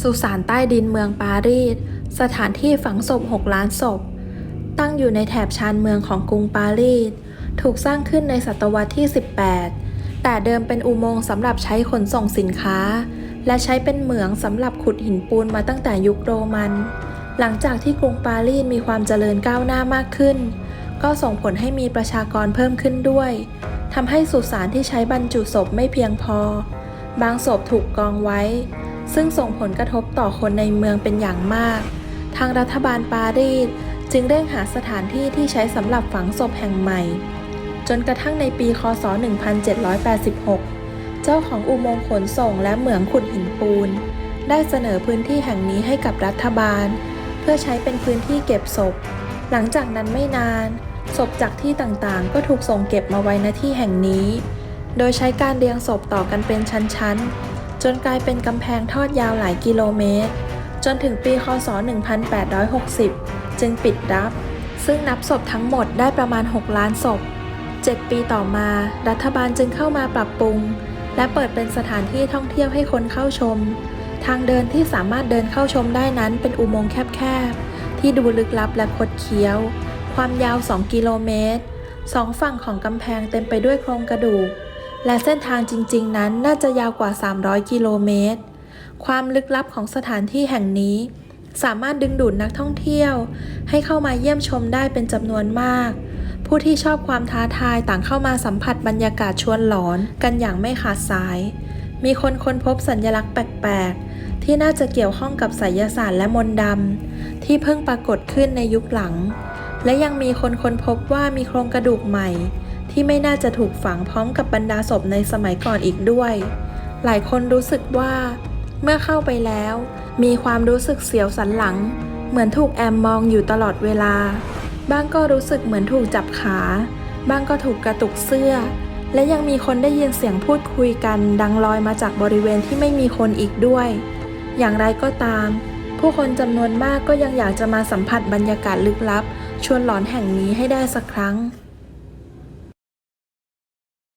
สุสานใต้ดินเมืองปารีส สถานที่ฝังศพ 6 ล้านศพ ตั้งอยู่ในแถบชานเมืองของกรุงปารีส ถูกสร้างขึ้นในศตวรรษที่ 18 แต่เดิมเป็นอุโมงค์สำหรับใช้ขนส่งสินค้า และใช้เป็นเหมืองสำหรับขุดหินปูนมาตั้งแต่ยุคโรมัน หลังจากที่กรุงปารีสมีความเจริญก้าวหน้ามากขึ้น ก็ส่งผลให้มีประชากรเพิ่มขึ้นด้วยทำให้สุสานที่ใช้บรรจุศพไม่เพียงพอ บางศพถูกกองไว้ ซึ่งส่งผลกระทบต่อคนในเมืองเป็นอย่างมาก ทางรัฐบาลปารีสจึงเร่งหาสถานที่ที่ใช้สำหรับฝังศพแห่งใหม่ จนกระทั่งในปี คศ 1786 เจ้าของอุโมงค์ขนส่งและเหมืองขุดหินปูน ได้เสนอพื้นที่แห่งนี้ให้กับรัฐบาล เพื่อใช้เป็นพื้นที่เก็บศพ หลังจากนั้นไม่นาน ศพจากที่ต่างๆ ก็ถูกส่งเก็บมาไว้ณที่แห่งนี้ โดยใช้การเรียงศพต่อกันเป็นชั้นๆ จนกลายเป็นกำแพงทอดยาวหลายกิโลเมตร จนถึงปีคศ 1860 จึงปิดรับ ซึ่งนับศพทั้งหมดได้ประมาณ 6 ล้านศพ 7 ปีต่อมา รัฐบาลจึงเข้ามาปรับปรุง และเปิดเป็นสถานที่ท่องเที่ยวให้คนเข้าชม ทางเดินที่สามารถเดินเข้าชมได้นั้นเป็นอุโมงค์แคบๆ ที่ดูลึกลับและคดเคี้ยว ความยาว 2 กิโลเมตรสองฝั่งของกำแพงเต็มไปด้วยโครงกระดูก และเส้นทางจริง ๆ นั้นน่าจะยาวกว่า 300 กิโลเมตร ความลึกลับของสถานที่แห่งนี้ สามารถดึงดูดนักท่องเที่ยว ให้เข้ามาเยี่ยมชมได้เป็นจำนวนมาก ผู้ที่ชอบความท้าทายต่างเข้ามาสัมผัสบรรยากาศชวนหลอนกันอย่างไม่ขาดสาย มีคนค้นพบสัญลักษณ์แปลก ๆ ที่น่าจะเกี่ยวข้องกับไสยศาสตร์และมนต์ดำที่เพิ่งปรากฏขึ้นในยุคหลัง และยังมีคนค้นพบว่ามีโครงกระดูกใหม่ ที่ไม่น่าจะถูกฝังพร้อมกับบรรดาศพในสมัยก่อนอีกด้วย หลายคนรู้สึกว่า เมื่อเข้าไปแล้ว มีความรู้สึกเสียวสันหลัง เหมือนถูกแอมมองอยู่ตลอดเวลา บ้างก็รู้สึกเหมือนถูกจับขา บ้างก็ถูกกระตุกเสื้อ และยังมีคนได้ยินเสียงพูดคุยกัน ดังลอยมาจากบริเวณที่ไม่มีคนอีกด้วย อย่างไรก็ตาม ผู้คนจำนวนมากก็ยังอยากจะมาสัมผัสบรรยากาศลึกลับ ชวนหลอนแห่งนี้ให้ได้สักครั้ง